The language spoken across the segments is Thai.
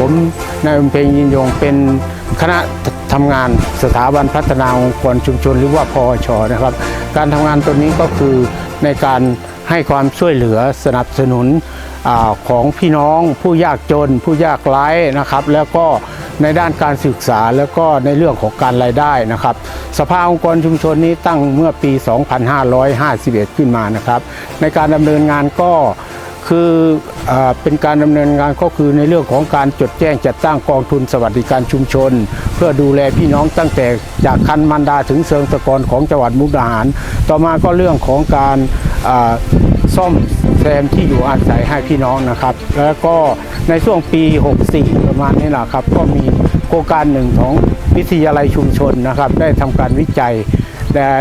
ผมนายอำเพ็ญยินยงเป็นคณะทำงานสถาบันพัฒนาองค์กรชุมชนหรือว่าพอชนะครับ การทำงานตัวนี้ก็คือในการให้ความช่วยเหลือสนับสนุนอของพี่น้องผู้ยากจน ผู้ยากไร้นะครับ แล้วก็ในด้านการศึกษาแล้วก็ในเรื่องของการรายได้นะครับ สภาองค์กรชุมชนนี้ตั้งเมื่อปี 2551 ขึ้นมานะครับ ในการดำเนินงานก็ คือเอเป็นการดำเนินงานก็คือในเรื่องของการจดแจ้งจัดตั้งกองทุนสวัสดิการชุมชน เพื่อดูแลพี่น้องตั้งแต่จากคันมันดาถึงเชิงตะกอนของจังหวัดมุกดาหาร ต่อมาก็เรื่องของการซ่อมแซมที่อยู่อาศัยให้พี่น้องนะครับ แล้วก็ในช่วงปี 64 ประมาณนี้แหละครับ ก็มีโครงการหนึ่งของวิทยาลัยชุมชนนะครับ ได้ทำการวิจัย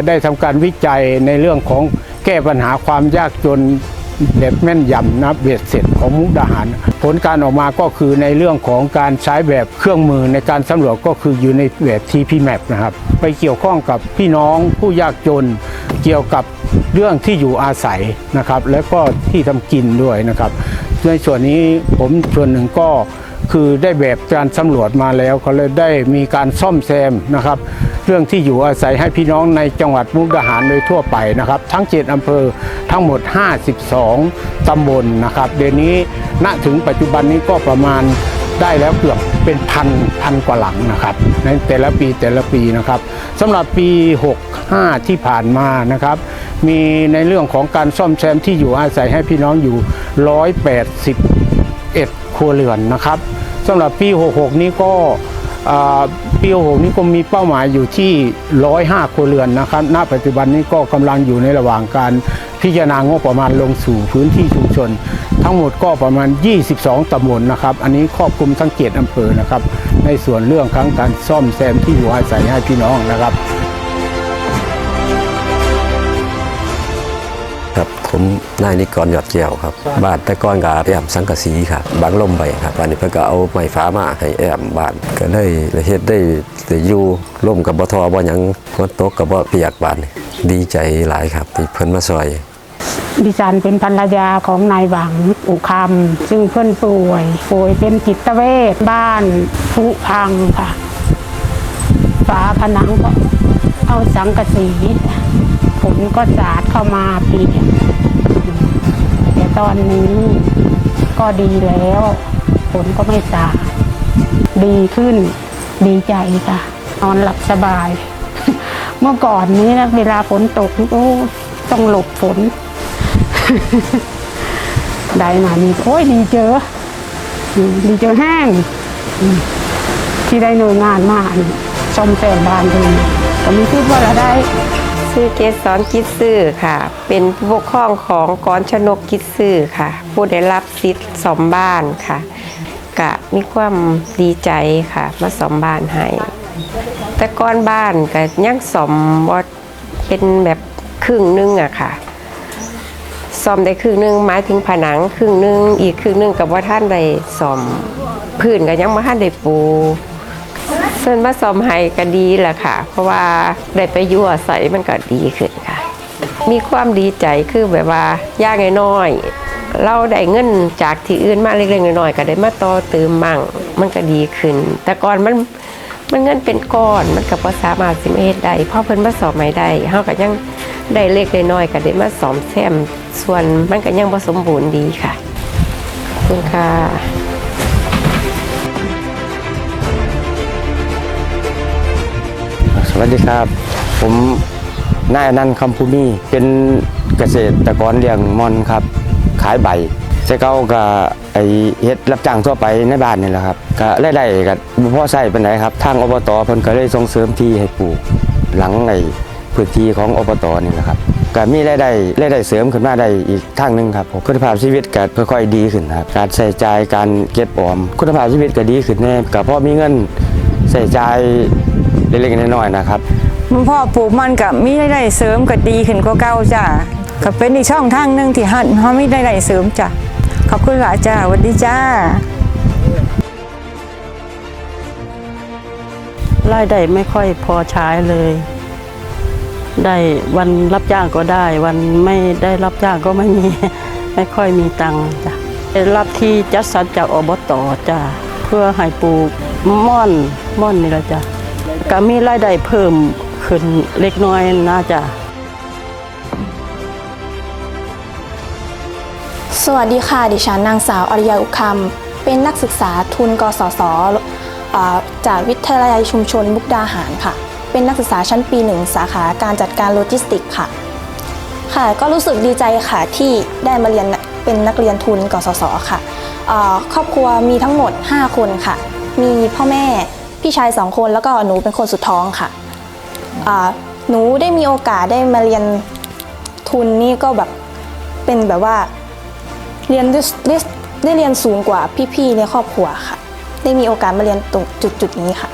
ได้ทำการวิจัยในเรื่องของแก้ปัญหาความยากจน แบบแม่นยำนะเบ็ดเสร็จของมุกดาหาร ผลการออกมาก็คือในเรื่องของการใช้แบบเครื่องมือในการสำรวจก็คืออยู่ในแบบ TP Map นะครับ ไปเกี่ยวข้องกับพี่น้องผู้ยากจน เกี่ยวกับเรื่องที่อยู่อาศัยนะครับ แล้วก็ที่ทำกินด้วยนะครับในส่วนนี้ผมส่วนหนึ่งก็ คือได้แบบการสำรวจมาแล้วเขาเลยได้มีการซ่อมแซมนะครับ เรื่องที่อยู่อาศัยให้พี่น้องในจังหวัดมุกดาหารโดยทั่วไปนะครับ ทั้ง 7อำเภอทั้งหมด 52ตำบลนะครับ เดี๋ยวนี้ณถึงปัจจุบันนี้ก็ประมาณได้แล้วเกือบเป็นพันพันกว่าหลังนะครับในแต่ละปีแต่ละปีนะครับสำหรับปี 65 ที่ผ่านมานะครับ มีในเรื่องของการซ่อมแซมที่อยู่อาศัยให้พี่น้องอยู่ 181 ครัวเรือนนะครับสำหรับปี 66 นี้ก็ปี 66 นี้ก็มีเป้าหมายอยู่ที่ 105 ครัวเรือนนะครับ ณ ปัจจุบันนี้ก็กำลังอยู่ในระหว่างการพิจารณางบประมาณลงสู่พื้นที่ชุมชน ทั้งหมดก็ประมาณ 22 ตำบลนะครับ อันนี้ครอบคลุมทั้งเกียรติอำเภอนะครับ ในส่วนเรื่องของการซ่อมแซมที่อยู่อาศัยให้พี่น้องนะครับ ผมนายนิกรยอดแก้วครับ บ้านแต่ก่อนกับแอมสังกะสีครับบางลมไปครับวันนี้เพิ่นก็เอาไม้ฟ้ามาให้แอมบ้านก็เลยเฮ็ดได้ได้อยู่ร่มกับบ่ทอบ่หยังฝนตกกับบ่เปียกบ้านนี่ดีใจหลายครับที่เพิ่นมาซอยดิฉันเป็นภรรยาของนายหวังอุคำซึ่งเพื่อนป่วย ป่วยเป็นจิตเวชบ้านผุพังค่ะฝาผนังก็เอาสังกะสีฝนก็สาดเข้ามาเปียก แต่ตอนนี้ก็ดีแล้วฝนก็ไม่สาดีขึ้น ดีใจค่ะ นอนหลับสบาย เมื่อก่อนนี้นะเวลาฝนตกโอ้ต้องหลบฝน ได้มานี่โอ้ยดีเจอ ดีเจอแห้ง ที่ได้หน่วยงานมานี่ซ่อมแซมบ้านเองก็มีคิดว่าเราได้ ชื่อเกสรกิจซื่อค่ะ เป็นผู้ปกครองของกรชนกกิจซื่อค่ะ ผู้ได้รับสิทธิ์สมบ้านค่ะ กะมีความดีใจค่ะ มาสมบ้านให้แต่ก้อนบ้านก็ยังสมว่าเป็นแบบครึ่งหนึงอะค่ะซ่อมได้ครึ่งหนึงหมายถึงผนังครึ่งหนึงอีกครึ่งหนึงกับว่าท่านได้ซ่อมพื้นก็ยังมาท่านได้ปู ส่วนผสมไฮก็ดีแหละค่ะ เพราะว่าได้ไปยั่วใส่มันก็ดีขึ้นค่ะ มีความดีใจคือแบบว่าย่างน้อยๆเราได้เงินจากที่อื่นมาเล็กๆน้อยๆก็ได้มาต่อเติมมั่งมันก็ดีขึ้น แต่ก่อนมันมันเงินเป็นก้อนมันก็บ่สามารถสิมาเฮ็ดได้พราะเพิ่นมาสอบไม่ได้เฮาก็ยังได้เล็กได้น้อยก็ได้มาสอมแซมส่วนมันก็ยังบ่สมบูรณ์ดีค่ะขอบคุณค่ะ วัสดีครับ ผมนายอนันต์คำภูมิเป็นเกษตรกรเลี้ยงมอนครับ ขายใบแต่เก้าก็ไอเฮ็ดรับจ้างทั่วไปในบ้านนี่แหละครับก็รายได้ก็บ่พอใช้ปานใดครับทางอบตเพิ่นก็เลยส่งเสริมที่ให้ปลูกหลังในพื้นที่ของอบตนี่แหละครับก็มีรายได้รายได้เสริมขึ้นมาได้อีกทางหนึงครับคุณภาพชีวิตก็ค่อยๆดีขึ้นครับการใส่ใจการเก็บออม คุณภาพชีวิตก็ดีขึ้นแน่ก็เพราะมีเงินใส่ใจ เล็กๆน้อยๆนะครับมันพ่อปลูกมันกับมีรายได้เสริมก็ดีขึ้นกว่าเก่าจ้ะก็เป็นอีกช่องทางหนึ่งที่เฮาเฮามีรายได้เสริมจ้ะขอบคุณค่ะจ้าสวัสดีจ้ารายได้ไม่ค่อยพอใช้เลย ได้วันรับจ้างก็ได้ วันไม่ได้รับจ้างก็ไม่มี ไม่ค่อยมีตังค์จ้ะได้รับที่จัดสรรจากอบตจ้ะพื่อให้ปลูกม่อนม่อนนี่ละจ้ะ ก็มีรายได้เพิ่มขึ้นเล็กน้อยนะจ้ะสวัสดีค่ะ ดิฉันนางสาวอริยาอุคำเป็นนักศึกษาทุนกศศจากวิทยาลัยชุมชนมุกดาหารค่ะ เป็นนักศึกษาชั้นปีหนึ่งสาขาการจัดการโลจิสติกส์ค่ะ ค่ะ ก็รู้สึกดีใจค่ะที่ได้มาเรียนเป็นนักเรียนทุนกศศค่ะครอบครัวมีทั้งหมด 5 คนค่ะ มีพ่อแม่ พี่ชาย2คนแล้วก็หนูเป็นคนสุดท้องค่ะหนูได้มีโอกาสได้มาเรียนทุนนี่ก็แบบเป็นแบบว่าเรียนได้ได้เรียนสูงกว่าพี่ๆในครอบครัวค่ะ ได้มีโอกาสมาเรียนตรงจุดจุดๆนี้ค่ะ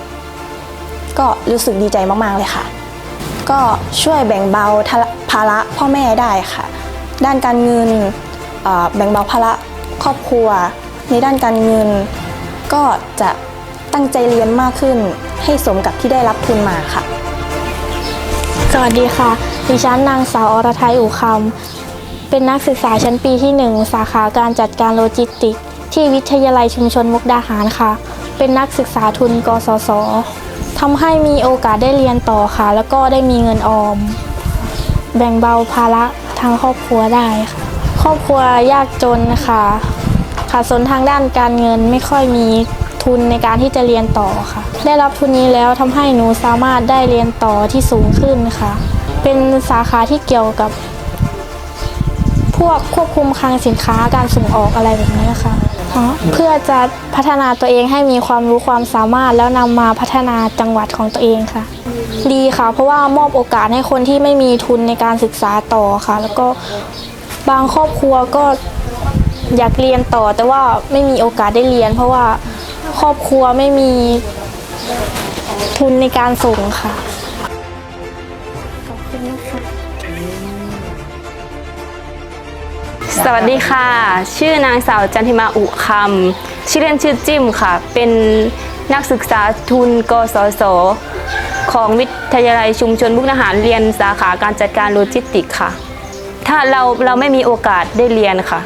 ก็รู้สึกดีใจมากๆเลยค่ะ ก็ช่วยแบ่งเบาภาระพ่อแม่ได้ค่ะ ด้านการเงินแบ่งเบาภาระครอบครัว ในด้านการเงินก็จะ ตั้งใจเรียนมากขึ้น ให้สมกับที่ได้รับทุนมาค่ะ สวัสดีค่ะ ดิฉันนางสาวอรทัยอู่คำเป็นนักศึกษาชั้นปีที่ 1 สาขาการจัดการโลจิสติก ที่วิทยาลัยชุมชนมุกดาหารค่ะ เป็นนักศึกษาทุนกศศทำให้มีโอกาสได้เรียนต่อค่ะ แล้วก็ได้มีเงินออม แบ่งเบาภาระทางครอบครัวได้ค่ะ ครอบครัวยากจนค่ะขาดสนทางด้านการเงินไม่ค่อยมี ทุนในการที่จะเรียนต่อค่ะ ได้รับทุนนี้แล้วทำให้หนูสามารถได้เรียนต่อที่สูงขึ้นค่ะ เป็นสาขาที่เกี่ยวกับ พวกควบคุมคลังสินค้าการส่งออกอะไรแบบนี้ค่ะเพื่อจะพัฒนาตัวเองให้มีความรู้ความสามารถแล้วนำมาพัฒนาจังหวัดของตัวเองค่ะ ดีค่ะ เพราะว่ามอบโอกาสให้คนที่ไม่มีทุนในการศึกษาต่อค่ะ แล้วก็บางครอบครัวก็อยากเรียนต่อแต่ว่าไม่มีโอกาสได้เรียน เพราะว่า ครอบครัวไม่มีทุนในการส่งค่ะสวัสดีค่ะ ชื่อนางสาวจันทิมาอุคำชื่อเล่นชื่อจิ้มค่ะ เป็นนักศึกษาทุนกศศของวิทยาลัยชุมชนมุกดาหารเรียนสาขาการจัดการโลจิสติกค่ะ ถ้าเราเราไม่มีโอกาสได้เรียนค่ะ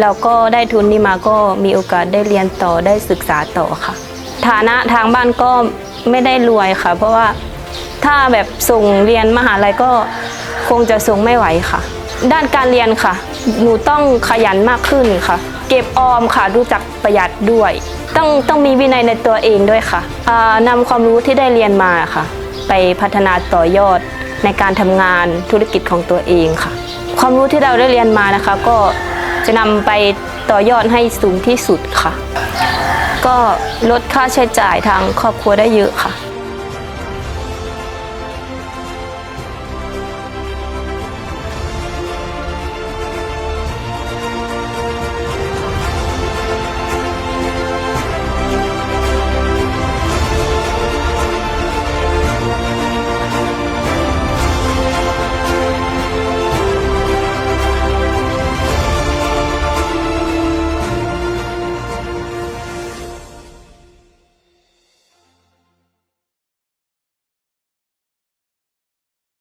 เราก็ได้ทุนนี้มาก็มีโอกาสได้เรียนต่อได้ศึกษาต่อค่ะ ฐานะทางบ้านก็ไม่ได้รวยค่ะ เพราะว่าถ้าแบบส่งเรียนมหาลัยก็คงจะส่งไม่ไหวค่ะ ด้านการเรียนค่ะ หนูต้องขยันมากขึ้นค่ะ เก็บออมค่ะรู้จักประหยัดด้วย ต้องต้องมีวินัยในตัวเองด้วยค่ะนำความรู้ที่ได้เรียนมาค่ะ ไปพัฒนาต่อยอดในการทำงานธุรกิจของตัวเองค่ะ ความรู้ที่เราได้เรียนมานะคะ ก็ จะนำไปต่อยอดให้สูงที่สุดค่ะ ก็ลดค่าใช้จ่ายทางครอบครัวได้เยอะค่ะ